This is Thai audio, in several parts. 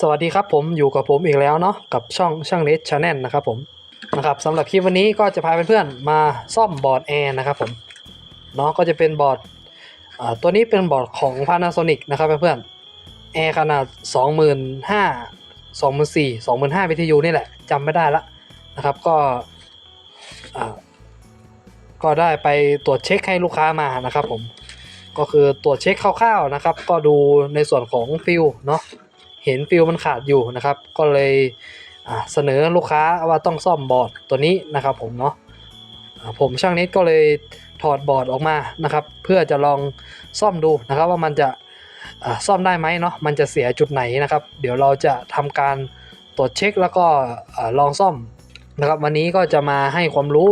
สวัสดีครับผมอยู่กับผมอีกแล้วเนาะกับช่องช่างเนสชาแนลนะครับผมนะครับสำหรับคลิปวันนี้ก็จะพาเพื่อนๆมาซ่อมบอร์ดแอร์นะครับผมเนาะก็จะเป็นบอร์ดอ่าตัวนี้เป็นบอร์ดของ Panasonic นะครับเพื่อนๆแอร์ขนาด 25,000 24,000 25,000 BTU นี่แหละจำไม่ได้ละนะครับก็อ่าก็ได้ไปตรวจเช็คให้ลูกค้ามานะครับผมก็คือตรวจเช็คคร่าวๆนะครับ ก็ดูในส่วนของฟิลเนาะ เห็นฟิลมันขาดอยู่นะครับ ก็เลยเสนอลูกค้าว่าต้องซ่อมบอร์ดตัวนี้นะครับผมเนาะผมช่างนิดก็เลยถอดบอร์ดออกมานะครับ เพื่อจะลองซ่อมดูนะครับว่ามันจะซ่อมได้ไหมเนาะมันจะเสียจุดไหนนะครับ เดี๋ยวเราจะทำการตรวจเช็คแล้วก็ลองซ่อมนะครับ วันนี้ก็จะมาให้ความรู้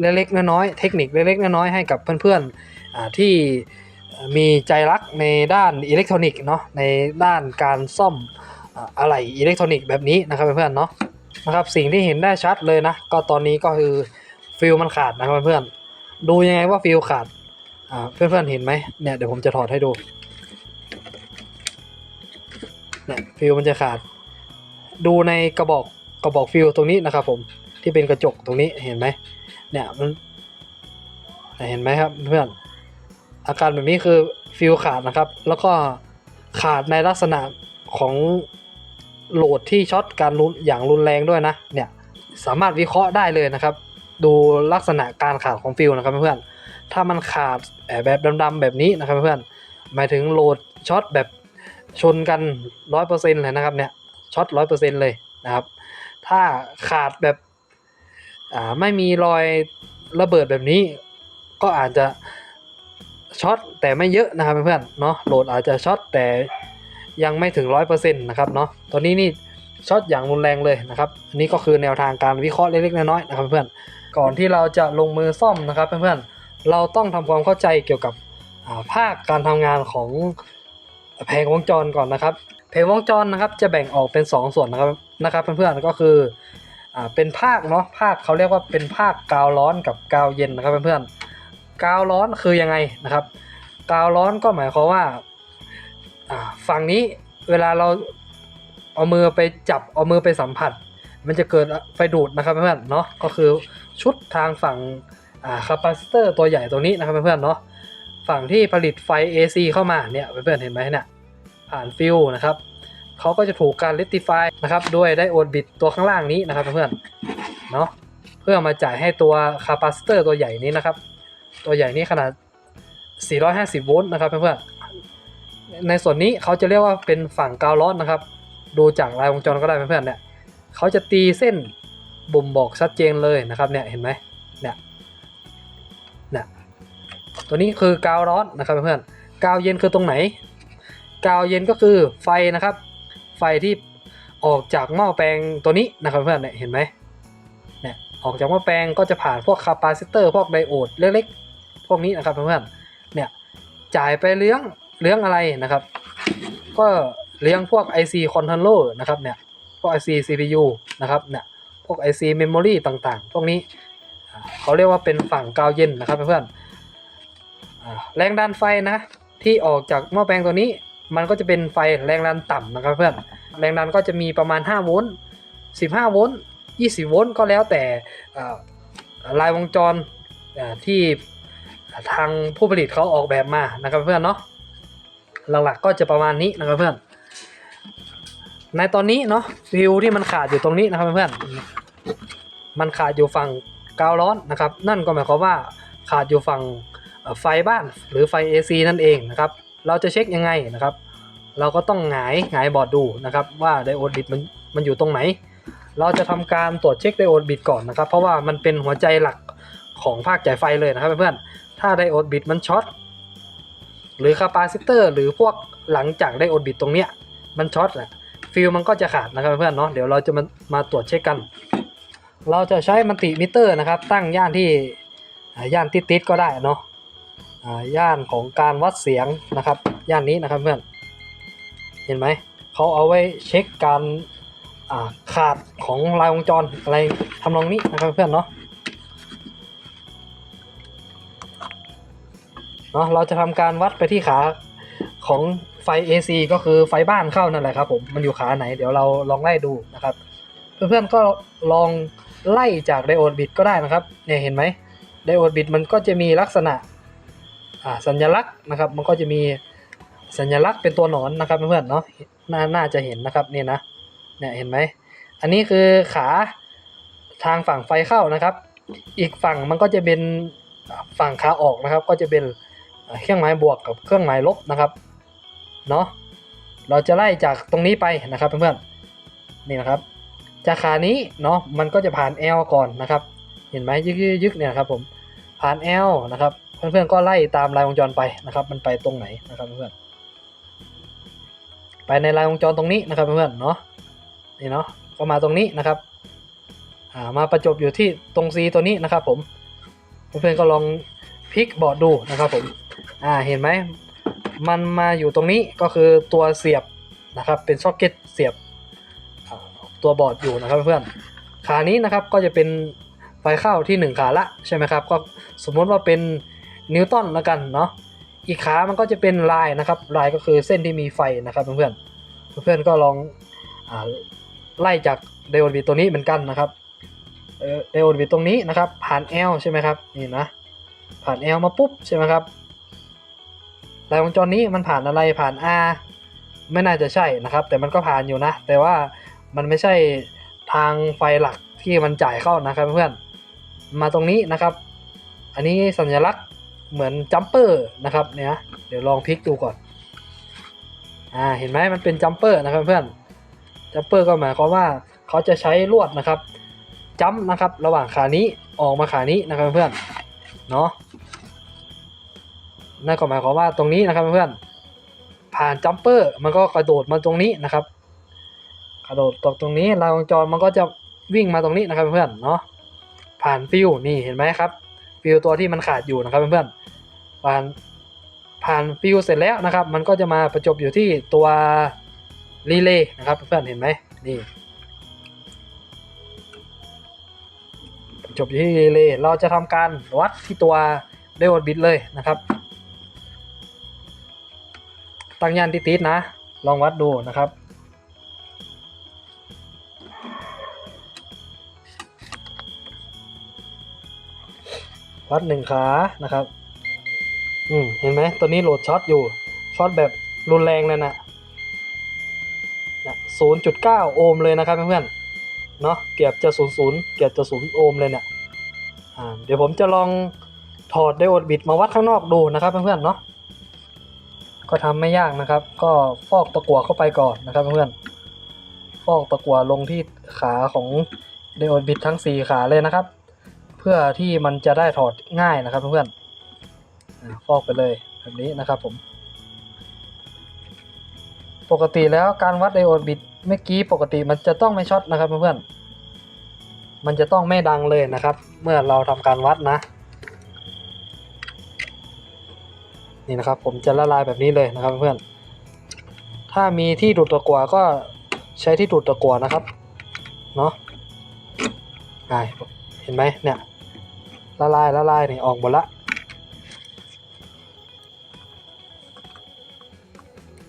เล็กๆน้อยๆเทคนิคเล็กๆน้อยๆให้กับเพื่อนๆที่ มีใจรักในด้านอิเล็กทรอนิกส์เนาะในด้านการซ่อมอะไหล่อิเล็กทรอนิกส์แบบนี้นะครับเพื่อนๆเนาะนะครับสิ่งที่เห็นได้ชัดเลยนะ ก็ตอนนี้ก็คือฟิลมันขาดนะครับเพื่อนๆดูยังไงว่าฟิลขาดอ่าเพื่อนๆเห็นไหมเนี่ยเดี๋ยวผมจะถอดให้ดูเนี่ยฟิลมันจะขาด ดูในกระบอกกระบอกฟิลตรงนี้นะครับผมที่เป็นกระจกตรงนี้เห็นไหมเนี่ยมันเห็นไหมครับเพื่อน อาการแบบนี้คือฟิลขาดนะครับ แล้วก็ขาดในลักษณะของโหลดที่ช็อตการรุนอย่างรุนแรงด้วยนะเนี่ยสามารถวิเคราะห์ได้เลยนะครับ ดูลักษณะการขาดของฟิลนะครับเพื่อนถ้ามันขาดแบบดำๆแบบนี้นะครับเพื่อนหมายถึงโหลดช็อตแบบชนกันร้อยเปอร์เซ็นต์เลยนะครับเนี่ยช็อตร้อยเปอร์เซ็นต์เลยนะครับ ถ้าขาดแบบไม่มีรอยระเบิดแบบนี้ ก็อาจจะ ช็อตแต่ไม่เยอะนะครับเพื่อนๆเนาะโหลดอาจจะช็อตแต่ยังไม่ถึง 100%นะครับเนาะตอนนี้นี่ช็อตอย่างรุนแรงเลยนะครับอันนี้ก็คือแนวทางการวิเคราะห์เล็กๆน้อยๆนะครับเพื่อนๆก่อนที่เราจะลงมือซ่อมนะครับเพื่อนๆเราต้องทำความเข้าใจเกี่ยวกับภาคการทำงานของแผงวงจรก่อนนะครับแผงวงจรนะครับจะแบ่งออกเป็น 2 ส่วนนะครับนะครับเพื่อนๆก็คืออเป็นภาคเนาะภาคเขาเรียกว่าเป็นภาคกาวร้อนกับกาวเย็นนะครับเพื่อนๆ กาวร้อนคือยังไงนะครับ กาวร้อนก็หมายความว่าฝั่งนี้เวลาเราเอามือไปจับเอามือไปสัมผัส มันจะเกิดไฟดูดนะครับเพื่อนๆเนาะก็คือชุดทางฝั่งคาปาซิเตอร์ตัวใหญ่ตรงนี้นะครับเพื่อนๆเนาะฝั่งที่ผลิตไฟ AC เข้ามาเนี่ยเพื่อนๆเห็นไหมเนี่ยผ่านฟิวนะครับเขาก็จะถูกการเลติฟายนะครับด้วยไดโอดบิดตัวข้างล่างนี้นะครับเพื่อนๆเนาะเพื่อมาจ่ายให้ตัวคาปาซิเตอร์ตัวใหญ่นี้นะครับ ตัวใหญ่นี่ขนาด 450 โวลต์นะครับเพื่อนๆในส่วนนี้เขาจะเรียกว่าเป็นฝั่งกาวร้อนนะครับ ดูจากลายวงจรก็ได้เพื่อนๆเนี่ยเขาจะตีเส้นบ่มบอกชัดเจนเลยนะครับเนี่ยเห็นไหมเนี่ยเนี่ยตัวนี้คือกาวร้อนนะครับเพื่อนๆกาวเย็นคือตรงไหน กาวเย็นก็คือไฟนะครับ ไฟที่ออกจากหม้อแปลงตัวนี้นะครับเพื่อนเนี่ยเห็นไหม ออกจากหม้อแปลงก็จะผ่านพวกคาปาซิเตอร์พวกไดโอดเล็กๆ พวกนี้นะครับเพื่อนๆ เนี่ยจ่ายไปเลี้ยงเลี้ยงอะไรนะครับ ก็เลี้ยงพวก IC controller นะครับเนี่ยพวก IC CPU นะครับเนี่ยพวก IC memory ต่างๆ พวกนี้เขาเรียกว่าเป็นฝั่งกาวเย็นนะครับเพื่อนๆแรงดันไฟนะที่ออกจากหม้อแปลงตัวนี้มันก็จะเป็นไฟแรงดันต่ำนะครับเพื่อนแรงดันก็จะมีประมาณ 5 โวลต์ 15 โวลต์ 20 โวลต์ก็แล้วแต่ลายวงจรที่ทางผู้ผลิตเขาออกแบบมานะครับเพื่อนเนาะหลักๆก็จะประมาณนี้นะครับเพื่อน ในตอนนี้เนาะฟิวที่มันขาดอยู่ตรงนี้นะครับเพื่อนมันขาดอยู่ฝั่งกาวร้อนนะครับ นั่นก็หมายความว่าขาดอยู่ฝั่งไฟบ้านหรือไฟ AC นั่นเองนะครับ เราจะเช็คยังไงนะครับ เราก็ต้องหงายหงายบอร์ดดูนะครับ ว่าไดโอดบิดมันมันอยู่ตรงไหน เราจะทำการตรวจเช็คไดโอดบิดก่อนนะครับ เพราะว่ามันเป็นหัวใจหลักของภาคจ่ายไฟเลยนะครับเพื่อนๆถ้าไดโอดบิดมันช็อตหรือคาปาซิเตอร์หรือพวกหลังจากไดโอดบิดตรงเนี้ยมันช็อตอะฟิลมันก็จะขาดนะครับเพื่อนเนาะเดี๋ยวเราจะมามาตรวจเช็คกัน เราจะใช้มัลติมิเตอร์นะครับ ตั้งย่านที่อ่าย่านติดๆก็ได้เนาะย่านของการวัดเสียงนะครับ ย่านนี้นะครับเพื่อนเห็นไหมเขาเอาไว้เช็คการ ขาดของลายวงจรอะไรทำนองนี้นะครับเพื่อนเนาะเนาะเราจะทำการวัดไปที่ขาของไฟ AC ก็คือไฟบ้านเข้านั่นแหละครับผมมันอยู่ขาไหนเดี๋ยวเราลองไล่ดูนะครับ เพื่อนๆก็ลองไล่จากไดโอดบิตก็ได้นะครับเนี่ยเห็นไหมไดโอดบิตมันก็จะมีลักษณะอ่าสัญลักษณ์นะครับ มันก็จะมีสัญลักษณ์เป็นตัวหนอนนะครับเพื่อนๆเนาะนน่าจะเห็นนะครับเนี่ยนะ เนี่ยเห็นไหม อันนี้คือขาทางฝั่งไฟเข้านะครับ อีกฝั่งมันก็จะเป็นฝั่งขาออกนะครับ ก็จะเป็นเครื่องหมายบวกกับเครื่องหมายลบนะครับเนาะเราจะไล่จากตรงนี้ไปนะครับเพื่อนๆนี่นะครับ จากขานี้เนาะมันก็จะผ่าน L ก่อนนะครับ เห็นไหมยึกยึกเนี่ยครับผมผ่าน L นะครับเพื่อนๆก็ไล่ตามลายวงจรไปนะครับ มันไปตรงไหนนะครับเพื่อนๆไปในลายวงจรตรงนี้นะครับเพื่อนๆเนาะ นี่เนาะก็มาตรงนี้นะครับอ่ามาประจบอยู่ที่ตรง C ตัวนี้นะครับผมเพื่อนๆก็ลองพลิกบอร์ดดูนะครับผมอ่าเห็นไหมมันมาอยู่ตรงนี้ก็คือตัวเสียบนะครับเป็นซ็อกเก็ตเสียบอ่าตัวบอร์ดอยู่นะครับเพื่อนขานี้นะครับก็จะเป็นไฟเข้าที่ 1 ขาละใช่ไหมครับก็สมมติว่าเป็นนิวตันแล้วกันเนาะอีกขามันก็จะเป็นลายนะครับลายก็คือเส้นที่มีไฟนะครับเพื่อนๆเพื่อนๆก็ลองอา ไล่จากเดโอดบิตัวนี้เหมือนกันนะครับเดโอดบิตรงนี้นะครับ ผ่าน L ใช่ไหมครับนี่นะผ่าน L มาปุ๊บใช่ไหมครับลายวงจรนี้มันผ่านอะไรผ่าน R ไม่น่าจะใช่นะครับ แต่มันก็ผ่านอยู่นะ แต่ว่ามันไม่ใช่ทางไฟหลักที่มันจ่ายเข้านะครับเพื่อนมาตรงนี้นะครับ อันนี้สัญลักษณ์เหมือนจัมเปอร์นะครับเนี่ยเดี๋ยวลองพลิกดูก่อนอ่าเห็นไหมมันเป็นจัมเปอร์นะครับเพื่อน จัมเปอร์ก็หมายความว่าเขาจะใช้ลวดนะครับจัมนะครับ ระหว่างขานี้ออกมาขานี้นะครับเพื่อนเนาะนั่นก็หมายความว่าตรงนี้นะครับเพื่อนผ่านจัมเปอร์มันก็กระโดดมาตรงนี้นะครับ กระโดดตกตรงนี้รางวงจรมันก็จะวิ่งมาตรงนี้นะครับเพื่อนเนาะผ่านฟิวนี่เห็นไหมครับ ฟิวตัวที่มันขาดอยู่นะครับเพื่อนผ่านผ่านฟิวเสร็จแล้วนะครับ มันก็จะมาประจบอยู่ที่ตัว รีเลย์นะครับเพื่อนเห็นไหมนี่จบอยู่ที่รีเลย์เราจะทำการวัดที่ตัวเดวบิตเลยนะครับ ตั้งยันติดๆนะ ลองวัดดูนะครับวัดหนึ่งขานะครับ อืม เห็นไหมตัวนี้โหลดช็อตอยู่ ช็อตแบบรุนแรงเลยนะ นะศูนย์จุดเก้าโอห์มเลยนะครับเพื่อนๆเนาะเกือบจะศูนย์เกือบจะศูนย์โอห์มเลยเนี่ยเดี๋ยวผมจะลองถอดไดโอดบิตมาวัดข้างนอกดูนะครับเพื่อนๆเนาะก็ทำไม่ยากนะครับ ก็ฟอกตะกั่วเข้าไปก่อนนะครับเพื่อนๆฟอกตะกั่วลงที่ขาของไดโอดบิตทั้ง 4 ขาเลยนะครับ เพื่อที่มันจะได้ถอดง่ายนะครับเพื่อนๆฟอกไปเลยแบบนี้นะครับผมปกติแล้วการวัดไดโอดบิต เมื่อกี้ปกติมันจะต้องไม่ช็อตนะครับเพื่อนๆมันจะต้องไม่ดังเลยนะครับ เมื่อเราทำการวัดนะ นี่นะครับ ผมจะละลายแบบนี้เลยนะครับเพื่อนถ้ามีที่ดูดตะกัวก็ใช้ที่ดูดตะกัวนะครับเนาะเห็นไหมเนี่ยละลายละลายนี่ออกหมดละ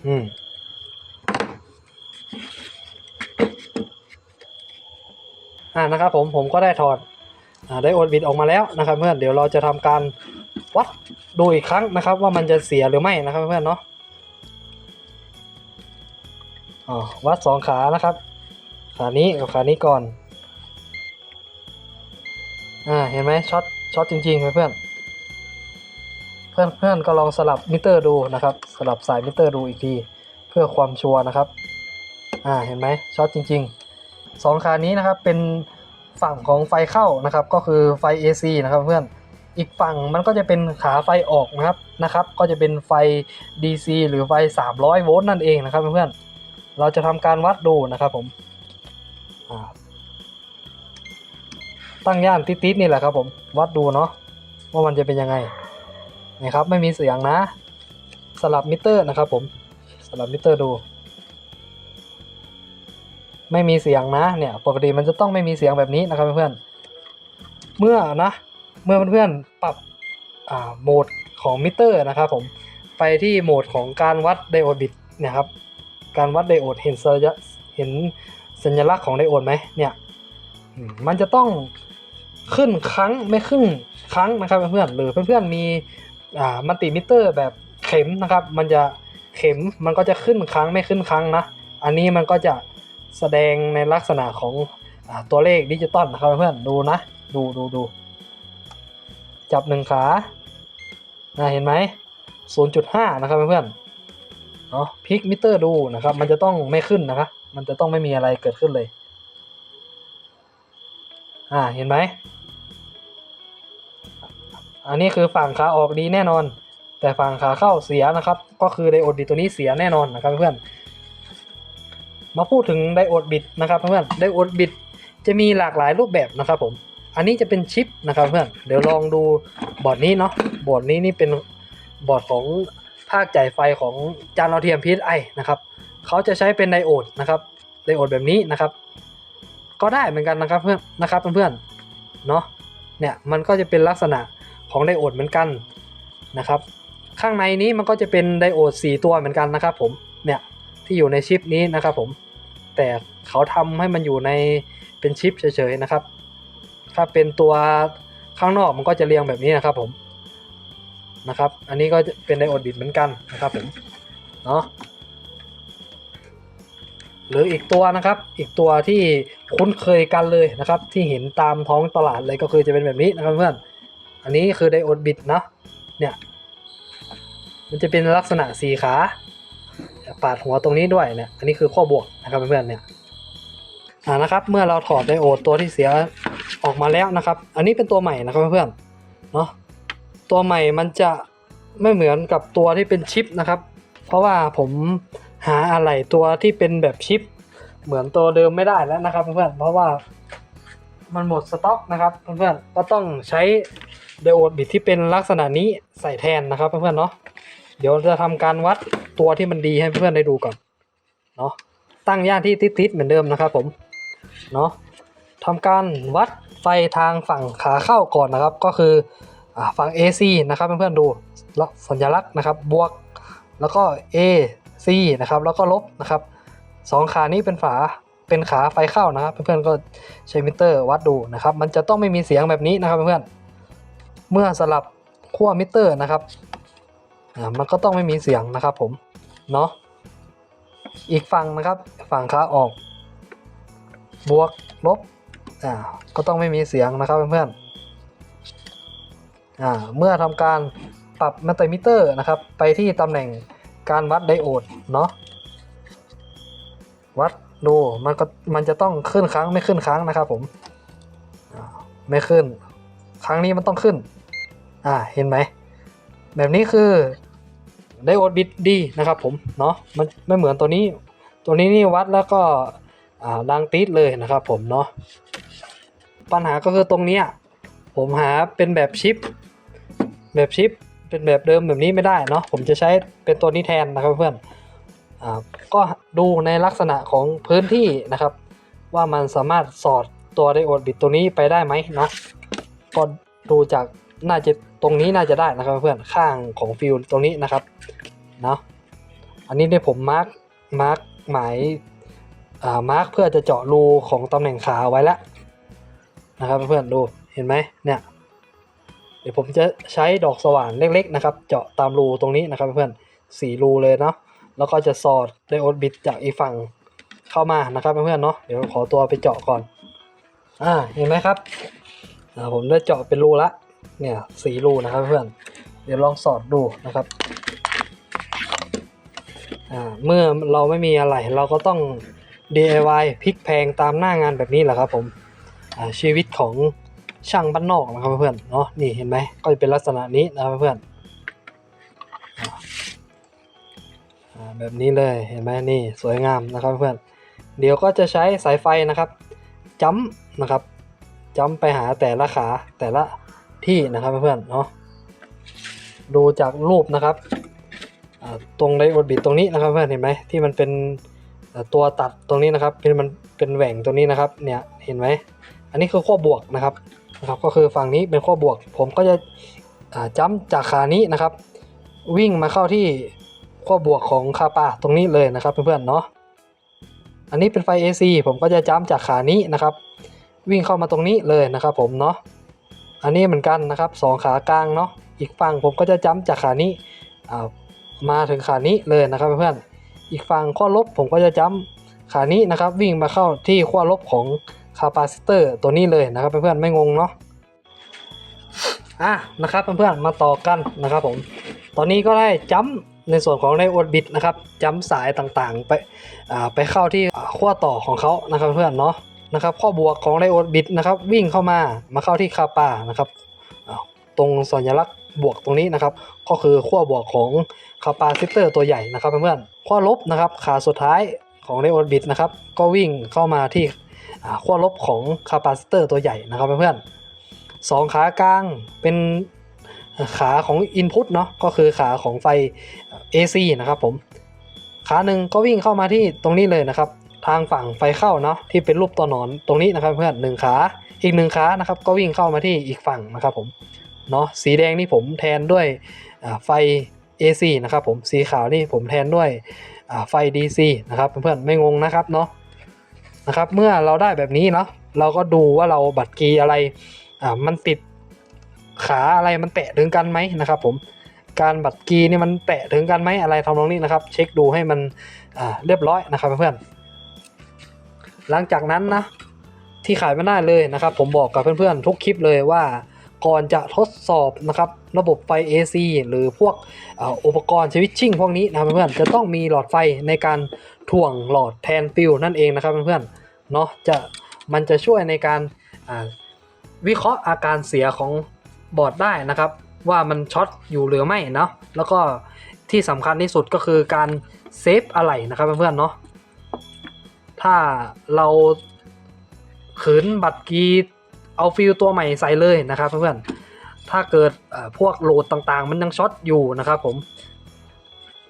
อืม อ่านะครับผมผมก็ได้ถอดได้โอนบิดออกมาแล้วนะครับ เพื่อนเดี๋ยวเราจะทำการวัดดูอีกครั้งนะครับ ว่ามันจะเสียหรือไม่นะครับเพื่อนเนาะอ๋อวัดสองขานะครับ ขานี้กับขานี้ก่อนอ่าเห็นไหมช็อตช็อตจริงๆเพื่อนเพื่อนเพื่อนก็ลองสลับมิเตอร์ดูนะครับ สลับสายมิเตอร์ดูอีกที เพื่อความชัวร์นะครับ อ่าเห็นไหมช็อตจริง ๆ สองขานี้นะครับเป็นฝั่งของไฟเข้านะครับ ก็คือไฟ AC นะครับเพื่อนอีกฝั่งมันก็จะเป็นขาไฟออกนะครับนะครับ ก็จะเป็นไฟ DC หรือไฟ 300 โวลต์นั่นเองนะครับเพื่อนเราจะทำการวัดดูนะครับผมตั้งย่านติดๆนี่แหละครับผมวัดดูเนาะว่ามันจะเป็นยังไงนะครับไม่มีเสียงนะ สลับมิเตอร์นะครับผมสลับมิเตอร์ดู ไม่มีเสียงนะเนี่ยปกติมันจะต้องไม่มีเสียงแบบนี้นะครับเพื่อนๆเมื่อนะเมื่อเพื่อนๆปรับโหมดของมิเตอร์นะครับผมไปที่โหมดของการวัดไดโอดบิตนี่ยครับการวัดไดโอดเห็นสัญลักษณ์เห็นสัญลักษณ์ของไดโอดไหมเนี่ยมันจะต้องขึ้นครั้งไม่ขึ้นครั้งนะครับเพื่อนๆหรือเพื่อนๆมีอ่ามัลติมิเตอร์แบบเข็มนะครับ มันจะเข็มมันก็จะขึ้นครั้งไม่ขึ้นครั้งนะ อันนี้มันก็จะ แสดงในลักษณะของอตัวเลขดิจิตอลนะครับเพื่อนดูนะ ดูดูดูจับหนึ่งขานะเห็นไหม0.5 นะครับเพื่อนเนาะพลิกมิเตอร์ดูนะครับ มันจะต้องไม่ขึ้นนะครับมันจะต้องไม่มีอะไรเกิดขึ้นเลย อ่าเห็นไหมอันนี้คือฝั่งขาออกดีแน่นอน แต่ฝั่งขาเข้าเสียนะครับ ก็คือไดโอดบิตตัวนี้เสียแน่นอนนะครับเพื่อน มาพูดถึงไดโอดบิตนะครับเพื่อนไดโอดบิตจะมีหลากหลายรูปแบบนะครับผม อันนี้จะเป็นชิปนะครับเพื่อน เดี๋ยวลองดูบอร์ดนี้เนาะ บอร์ดนี้นี่เป็นบอร์ดของภาคจ่ายไฟของจานเราเทียม PSI นะครับ เขาจะใช้เป็นไดโอดนะครับ ไดโอดแบบนี้นะครับ ก็ได้เหมือนกันนะครับเพื่อนนะครับเพื่อนเนาะ เนี่ยมันก็จะเป็นลักษณะของไดโอดเหมือนกันนะครับ ข้างในนี้มันก็จะเป็นไดโอด 4 ตัวเหมือนกันนะครับผม เนี่ย ที่อยู่ในชิปนี้นะครับผมแต่เขาทำให้มันอยู่ในเป็นชิปเฉยๆนะครับ ถ้าเป็นตัวข้างนอกมันก็จะเรียงแบบนี้นะครับผมนะครับ อันนี้ก็เป็นไดโอดบิดเหมือนกันนะครับผมเนาะหรืออีกตัวนะครับ อีกตัวที่คุ้นเคยกันเลยนะครับ ที่เห็นตามท้องตลาดเลยก็คือจะเป็นแบบนี้นะครับเพื่อนอันนี้คือไดโอดบิดเนาะเนี่ยมันจะเป็นลักษณะสีขา ปาดหัวตรงนี้ด้วยเนี่ย อันนี้คือข้อบวกนะครับเพื่อนๆเนี่ยอ่านะครับ เมื่อเราถอดไดโอดตัวที่เสียออกมาแล้วนะครับ อันนี้เป็นตัวใหม่นะครับเพื่อนๆเนาะตัวใหม่มันจะไม่เหมือนกับตัวที่เป็นชิปนะครับ เพราะว่าผมหาอะไหล่ตัวที่เป็นแบบชิป เหมือนตัวเดิมไม่ได้แล้วนะครับเพื่อนๆเพราะว่ามันหมดสต็อกนะครับเพื่อนๆก็ต้องใช้ไดโอดบิดที่เป็นลักษณะนี้ใส่แทนนะครับเพื่อนๆเนาะ เดี๋ยวจะทำการวัดตัวที่มันดีให้เพื่อนได้ดูก่อนเนาะตั้งย่านที่ติดๆเหมือนเดิมนะครับผมเนาะทำการวัดไฟทางฝั่งขาเข้าก่อนนะครับ ก็คืออฝั่ง AC นะครับเพื่อนๆดูแล้วสัญลักษณ์นะครับบวกแล้วก็ AC นะครับแล้วก็ลบนะครับสองขานี้เป็นฝาเป็นขาไฟเข้านะครับเพื่อนๆก็ใช้มิเตอร์วัดดูนะครับ มันจะต้องไม่มีเสียงแบบนี้นะครับเพื่อนๆเมื่อสลับขั้วมิเตอร์นะครับ มันก็ต้องไม่มีเสียงนะครับผม เนาะอีกฝั่งนะครับ ฝั่งขาออก บวกลบอ่าก็ต้องไม่มีเสียงนะครับเพื่อนๆอ่าเมื่อทำการปรับมัลติมิเตอร์นะครับ ไปที่ตำแหน่งการวัดไดโอดเนาะวัดดูมันก็มันจะต้องขึ้นครั้งไม่ขึ้นครั้งนะครับผมไม่ขึ้น ครั้งนี้มันต้องขึ้น อ่าเห็นไหม แบบนี้คือไดโอดบิดดีนะครับผมเนาะมันไม่เหมือนตัวนี้ ตัวนี้นี่วัดแล้วก็อ่าดังติดเลยนะครับผมเนาะปัญหาก็คือตรงนี้ผมหาเป็นแบบชิป แบบชิปเป็นแบบเดิมแบบนี้ไม่ได้เนาะผมจะใช้เป็นตัวนี้แทนนะครับเพื่อนอก็ดูในลักษณะของพื้นที่นะครับ ว่ามันสามารถสอดตัวไดโอดบิดตัวนี้ไปได้ไหมเนาะก็ดูจากน่าจะ ตรงนี้น่าจะได้นะครับเพื่อนข้างของฟิลตรงนี้นะครับเนาะอันนี้เนี่ยผมมาร์กมาร์กหมายอ่ามาร์กเพื่อจะเจาะรูของตำแหน่งขาเอาไว้แล้วนะครับเพื่อนดูเห็นไหมเนี่ยเดี๋ยวผมจะใช้ดอกสว่านเล็ก ๆ นะครับ เจาะตามรูตรงนี้นะครับเพื่อนสี่รูเลยเนาะแล้วก็จะสอดไดโอดบิดจากอีฝั่งเข้ามานะครับเพื่อนๆเนาะเดี๋ยวขอตัวไปเจาะก่อนอ่าเห็นไหมครับผมได้เจาะเป็นรูละ เนี่ยสีรูนะครับเพื่อน เดี๋ยวลองสอดดูนะครับ เมื่อเราไม่มีอะไรเราก็ต้อง DIY พลิกแพงตามหน้างานแบบนี้แหละครับผมชีวิตของช่างบ้านนอกนะครับเพื่อนเนาะนี่เห็นไหมก็จะเป็นลักษณะนี้นะครับเพื่อนแบบนี้เลยเห็นไหมนี่สวยงามนะครับเพื่อนเดี๋ยวก็จะใช้สายไฟนะครับจัมป์นะครับจัมป์ไปหาแต่ละขาแต่ละ ที่นะครับเพื่อนเนาะดูจากรูปนะครับตรงไดโอดบิดตรงนี้นะครับเพื่อนเห็นไหมที่มันเป็นตัวตัดตรงนี้นะครับเป็นมันเป็นแหว่งตรงนี้นะครับเนี่ยเห็นไหมอันนี้คือขั้วบวกนะครับนะครับ ก็คือฝั่งนี้เป็นขั้วบวก ผมก็จะจ้ำจากขานี้นะครับ วิ่งมาเข้าที่ขั้วบวกของคาปาตรงนี้เลยนะครับเพื่อนๆเนาะอันนี้เป็นไฟ AC ผมก็จะจ้ำจากขานี้นะครับ วิ่งเข้ามาตรงนี้เลยนะครับผมเนาะ อันนี้เหมือนกันนะครับสองขากลางเนาะอีกฝั่งผมก็จะจ้ำจากขานี้มาถึงขานี้เลยนะครับเพื่อนอีกฝั่งขั้วลบผมก็จะจ้ำขานี้นะครับ วิ่งมาเข้าที่ขั้วลบของคาปาซิเตอร์ตัวนี้เลยนะครับเพื่อนไม่งงเนาะอะนะครับเพื่อนๆมาต่อกันนะครับผมตอนนี้ก็ได้จ้ำในส่วนของไดโอดบิดนะครับจ้ำสายต่างๆ ไปไปเข้าที่ขั้วต่อของเขานะครับเพื่อนเนาะ นะครับข้อบวกของไดโอดบิดนะครับวิ่งเข้ามามาเข้าที่คาปานะครับตรงสัญลักษณ์บวกตรงนี้นะครับก็คือขั้วบวกของคาปาซิเตอร์ตัวใหญ่นะครับเพื่อนๆขั้วลบนะครับขาสุดท้ายของไดโอดบิดนะครับก็วิ่งเข้ามาที่ขั้วลบของคาปาซิเตอร์ตัวใหญ่นะครับเพื่อนๆสองขากลางเป็นขาของ Input เนาะก็คือขาของไฟ AC นะครับผมขาหนึ่งก็วิ่งเข้ามาที่ตรงนี้เลยนะครับ ทางฝั่งไฟเข้าเนาะที่เป็นรูปตัวหนอนตรงนี้นะครับเพื่อนหนึ่งขาอีกหนึ่งขานะครับก็วิ่งเข้ามาที่อีกฝั่งนะครับผมเนาะสีแดงนี่ผมแทนด้วยไฟ AC นะครับผมสีขาวนี่ผมแทนด้วยไฟ DC นะครับเพื่อนๆไม่งงนะครับเนาะนะครับเมื่อเราได้แบบนี้เนาะเราก็ดูว่าเราบัตรกีอะไรอ่ามันติดขาอะไรมันแตะถึงกันไหมนะครับผมการบัตรกีนี่มันแตะถึงกันไหมอะไรทำนองนี้นะครับ เช็คดูให้มันอ่าเรียบร้อยนะครับเพื่อนๆ หลังจากนั้นนะที่ขายไม่ได้เลยนะครับ ผมบอกกับเพื่อนๆทุกคลิปเลยว่าก่อนจะทดสอบนะครับระบบไฟ AC หรือพวกอ,อุปกรณ์สวิตชิ่งพวกนี้นะเพื่อนๆจะต้องมีหลอดไฟในการถ่วงหลอดแทนฟิลนั่นเองนะครับเพื่อนๆเนาะจะมันจะช่วยในการวิเคราะห์อาการเสียของบอร์ดได้นะครับ ว่ามันช็อตอยู่หรือไม่เนาะแล้วก็ที่สำคัญที่สุดก็คือการเซฟอะไหล่นะครับเพื่อนๆเนาะ ถ้าเราขืนบัตรกีเอาฟิลตัวใหม่ใส่เลยนะครับเพื่อนๆถ้าเกิดพวกโหลดต่างๆ มันยังช็อตอยู่นะครับผม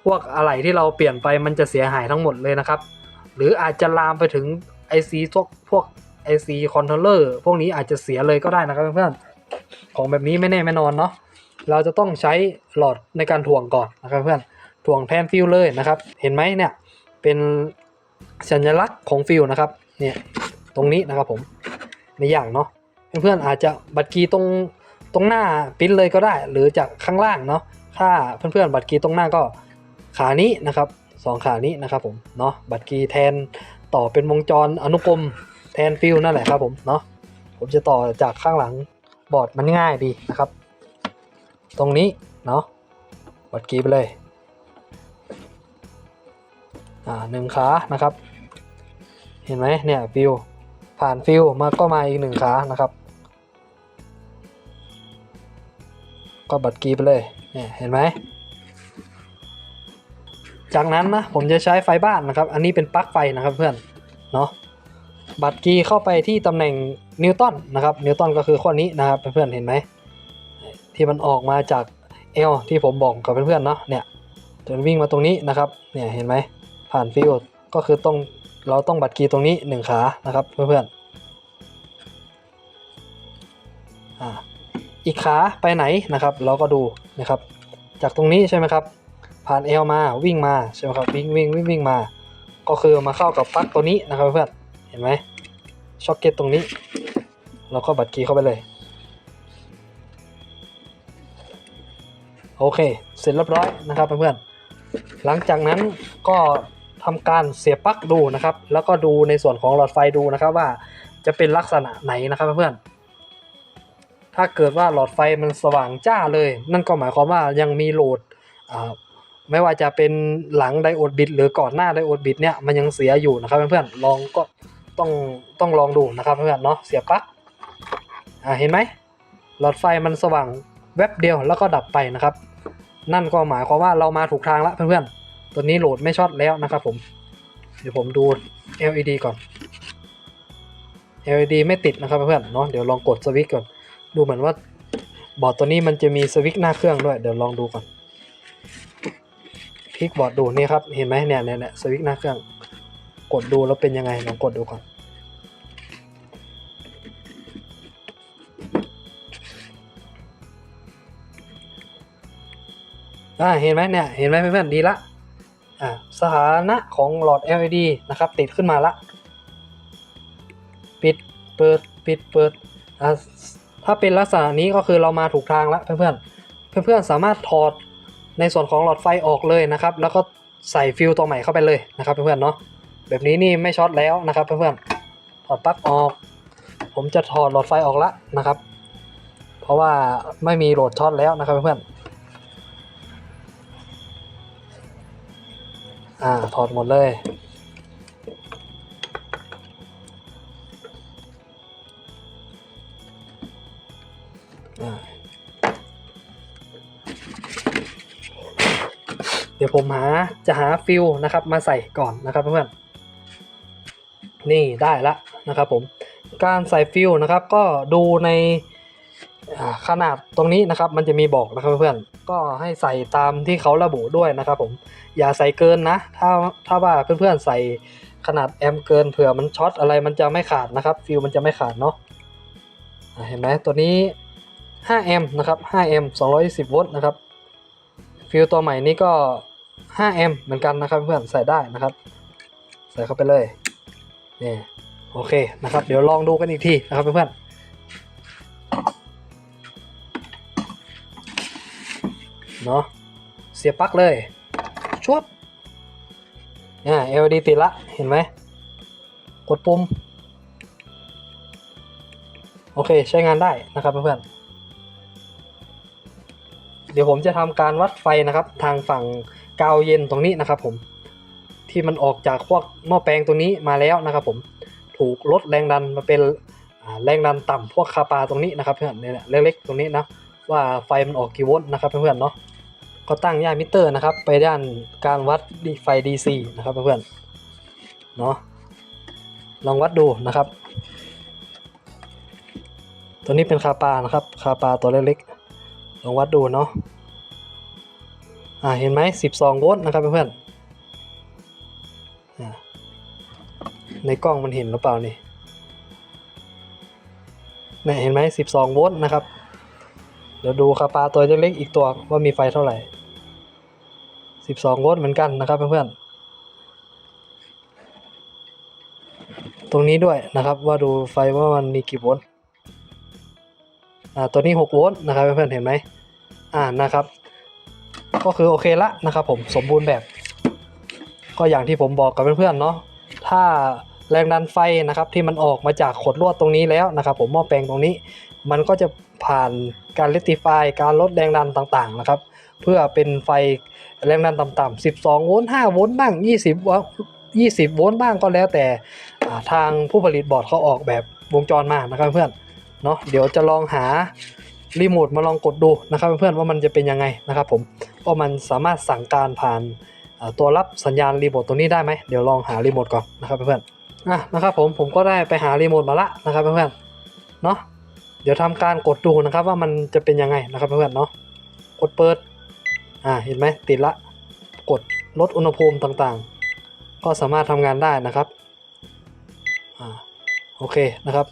พวกอะไหล่ที่เราเปลี่ยนไปมันจะเสียหายทั้งหมดเลยนะครับ หรืออาจจะลามไปถึง IC พวกพวก IC controller พวกนี้อาจจะเสียเลยก็ได้นะครับเพื่อนๆของแบบนี้ไม่แน่ไม่นอนเนาะเราจะต้องใช้หลอดในการถ่วงก่อนนะครับเพื่อนถ่วงแทนฟิลเลยนะครับ เห็นไหมเนี่ยเป็น สัญลักษณ์ของฟิลนะครับเนี่ยตรงนี้นะครับผมในอย่างเนาะเพื่อนๆอาจจะบัตรกีตรงตรงหน้าปิ้นเลยก็ได้ หรือจากข้างล่างเนาะถ้าเพื่อนๆบัตรกีตรงหน้าก็ขานี้นะครับสองขานี้นะครับผมเนาะบัตรกีแทนต่อเป็นวงจรอนุกรมแทนฟิลนั่นแหละครับผมเนาะผมจะต่อจากข้างหลังบอร์ดมันง่ายดีนะครับ ตรงนี้เนาะกดกีไปเลยอ่าหนึ่งขานะครับ เห็นไหมเนี่ยฟิวผ่านฟิวมาก็มาอีกหนึ่งขานะครับ ก็บัดกีไปเลยเนี่ยเห็นไหมจากนั้นนะผมจะใช้ไฟบ้านนะครับ อันนี้เป็นปลั๊กไฟนะครับเพื่อนเนาะบัดกีเข้าไปที่ตำแหน่งนิวตันนะครับนิวตันก็คือข้อนี้นะครับเพื่อนๆเห็นไหมที่มันออกมาจากเอลที่ผมบอกกับเพื่อนๆเนาะเนี่ยจนวิ่งมาตรงนี้นะครับเนี่ยเห็นไหมผ่านฟิล ก็คือต้องเราต้องบัตรกีตรงนี้หนึ่งขานะครับเพื่อนๆอ่าอีกขาไปไหนนะครับ เราก็ดูนะครับ จากตรงนี้ใช่ไหมครับ ผ่านเอลมาวิ่งมาใช่ไหมครับวิ่งวิ่งวิ่งวิ่งมา ก็คือมาเข้ากับปลั๊กตัวนี้นะครับเพื่อนเห็นไหมช็อคเก็ตตรงนี้ เราก็บัตรกีเข้าไปเลยโอเค เสร็จเรียบร้อยนะครับเพื่อนๆหลังจากนั้นก็ ทำการเสียบปลั๊กดูนะครับ แล้วก็ดูในส่วนของหลอดไฟดูนะครับว่าจะเป็นลักษณะไหนนะครับเพื่อนถ้าเกิดว่าหลอดไฟมันสว่างจ้าเลย นั่นก็หมายความว่ายังมีโหลดอ่าไม่ว่าจะเป็นหลังไดโอดบิดหรือก่อนหน้าไดโอดบิดเนี่ยมันยังเสียอยู่นะครับเพื่อนๆลองก็ต้องต้องลองดูนะครับเพื่อนๆเนาะเสียบปลั๊กอ่าเห็นไหมหลอดไฟมันสว่างแวบเดียวแล้วก็ดับไปนะครับ นั่นก็หมายความว่าเรามาถูกทางแล้วเพื่อนๆ ตัวนี้โหลดไม่ช็อตแล้วนะครับผม เดี๋ยวผมดู LED ก่อน LED ไม่ติดนะครับเพื่อนเนาะเดี๋ยวลองกดสวิตช์ก่อน ดูเหมือนว่าบอร์ดตัวนี้มันจะมีสวิตช์หน้าเครื่องด้วย เดี๋ยวลองดูก่อนพลิกบอร์ดดูนี่ครับ เห็นไหมเนี่ยเนี่ยเนี่ยสวิตช์หน้าเครื่อง กดดูแล้วเป็นยังไงลองกดดูก่อน อ่าเห็นไหมเนี่ย เห็นไหมเพื่อนๆดีละ สถานะของหลอด LED นะครับ ติดขึ้นมาละ ปิดเปิดปิดเปิดถ้าเป็นลักษณะนี้ก็คือเรามาถูกทางแล้วเพื่อนๆเพื่อนๆสามารถถอดในส่วนของหลอดไฟออกเลยนะครับ แล้วก็ใส่ฟิลตัวใหม่เข้าไปเลยนะครับเพื่อนๆเนาะแบบนี้นี่ไม่ช็อตแล้วนะครับเพื่อนๆถอดปลั๊กออก ผมจะถอดหลอดไฟออกละนะครับ เพราะว่าไม่มีโหลดช็อตแล้วนะครับเพื่อนๆ อ่า ถอดหมดเลยอ่าเดี๋ยวผมหาจะหาฟิลนะครับมาใส่ก่อนนะครับเพื่อนๆนี่ได้ละนะครับผม การใส่ฟิลนะครับก็ดูในขนาดตรงนี้นะครับ มันจะมีบอกนะครับเพื่อนๆ ก็ให้ใส่ตามที่เขาระบุด้วยนะครับผมอย่าใส่เกินนะ ถ้าถ้าว่าเพื่อนๆใส่ขนาดแอมเกินเผื่อมันช็อตอะไรมันจะไม่ขาดนะครับฟิลมันจะไม่ขาดเนาะเห็นไหมตัวนี้5แอมนะครับ5แอม220โวลต์นะครับฟิลตัวใหม่นี้ก็5แอมเหมือนกันนะครับเพื่อนใส่ได้นะครับ ใส่เข้าไปเลยนี่โอเคนะครับ เดี๋ยวลองดูกันอีกทีนะครับเพื่อนๆ เนาะเสียบปลั๊กเลยชวบอ่า LED ติดละ เห็นไหม กดปุ่ม โอเค ใช้งานได้นะครับเพื่อนเดี๋ยวผมจะทำการวัดไฟนะครับ ทางฝั่งกาวเย็นตรงนี้นะครับ ผม ที่มันออกจากพวกหม้อแปลงตัวนี้มาแล้วนะครับผม ถูกลดแรงดันมาเป็นแรงดันต่ำพวกคาปาตรงนี้นะครับเพื่อนเนี่ยเล็กๆตรงนี้นะว่าไฟมันออกกี่โวลต์นะครับเพื่อนๆเนาะ ก็ตั้งย่ามิเตอร์นะครับ ไปด้านการวัดไฟ DC นะครับเพื่อนๆเนาะลองวัดดูนะครับ ตัวนี้เป็นคาปานะครับคาปาตัวเล็กๆลองวัดดูเนาะอ่าเห็นไหม12 โวลต์นะครับเพื่อนๆอ่าในกล้องมันเห็นหรือเปล่านี่เนี่ยเห็นไหม12 โวลต์นะครับ เดี๋ยวดูคาปาตัวเล็กๆอีกตัวว่ามีไฟเท่าไหร่ 12 โวลต์เหมือนกันนะครับเพื่อนๆ ตรงนี้ด้วยนะครับว่าดูไฟว่ามันมีกี่โวลต์ อ่าตัวนี้ 6 โวลต์นะครับเพื่อนๆ เห็นไหมอ่านะครับ ก็คือโอเคละนะครับผมสมบูรณ์แบบ ก็อย่างที่ผมบอกกับเพื่อนๆเนาะถ้าแรงดันไฟนะครับที่มันออกมาจากขดลวดตรงนี้แล้วนะครับผมหม้อแปลงตรงนี้ มันก็จะ ผ่านการเลติฟายการลดแรงดันต่างๆนะครับ เพื่อเป็นไฟแรงดันต่ำๆ12 โวลต์ 5 โวลต์บ้าง 20โวลต์20 โวลต์บ้างก็แล้วแต่ทางผู้ผลิตบอร์ดเขาออกแบบวงจรมานะครับเพื่อนเนาะเดี๋ยวจะลองหารีโมทมาลองกดดูนะครับเพื่อนว่ามันจะเป็นยังไงนะครับผมว่ามันสามารถสั่งการผ่านตัวรับสัญญาณรีโมทตัวนี้ได้ไหมเดี๋ยวลองหารีโมทก่อนนะครับเพื่อนๆอะนะครับผมผมก็ได้ไปหารีโมทมาละนะครับเพื่อนๆเนาะ เดี๋ยวทำการกดดูนะครับว่ามันจะเป็นยังไงนะครับเพื่อนๆเนาะกดเปิดอ่าเห็นไหมติดละกดลดอุณหภูมิต่างๆ ก็สามารถทำงานได้นะครับอ่าโอเคนะครับ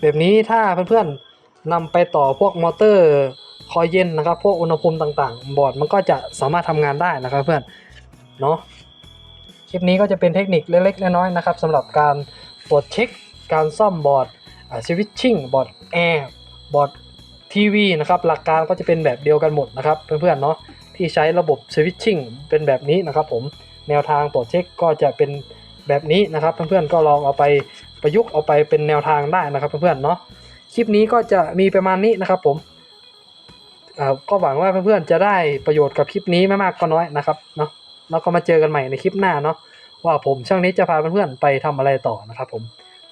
แบบนี้ถ้าเพื่อนๆนำไปต่อพวกมอเตอร์คอยเย็นนะครับ พวกอุณหภูมิต่างๆ บอร์ดมันก็จะสามารถทำงานได้นะครับเพื่อนเนาะคลิปนี้ก็จะเป็นเทคนิคเล็กๆน้อยๆนะครับสำหรับการตรวจเช็คการซ่อมบอร์ด สวิตชิ่งบอร์ดแอร์บอร์ดทีวีนะครับหลักการก็จะเป็นแบบเดียวกันหมดนะครับเพื่อนๆเนาะที่ใช้ระบบสวิตชิ่งเป็นแบบนี้นะครับผมแนวทางตรวจเช็คก็จะเป็นแบบนี้นะครับเพื่อนๆก็ลองเอาไปประยุกต์เอาไปเป็นแนวทางได้นะครับเพื่อนๆเนาะคลิปนี้ก็จะมีประมาณนี้นะครับผมก็หวังว่าเพื่อนๆจะได้ประโยชน์กับคลิปนี้ไม่มากก็น้อยนะครับเนาะแล้วก็มาเจอกันใหม่ในคลิปหน้าเนาะว่าผมช่างนี้จะพาเพื่อนๆไปทำอะไรต่อนะครับผม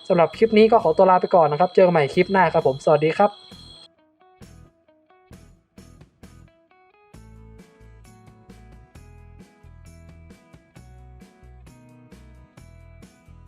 สำหรับคลิปนี้ก็ขอตัวลาไปก่อนนะครับ เจอกันใหม่คลิปหน้าครับผม สวัสดีครับ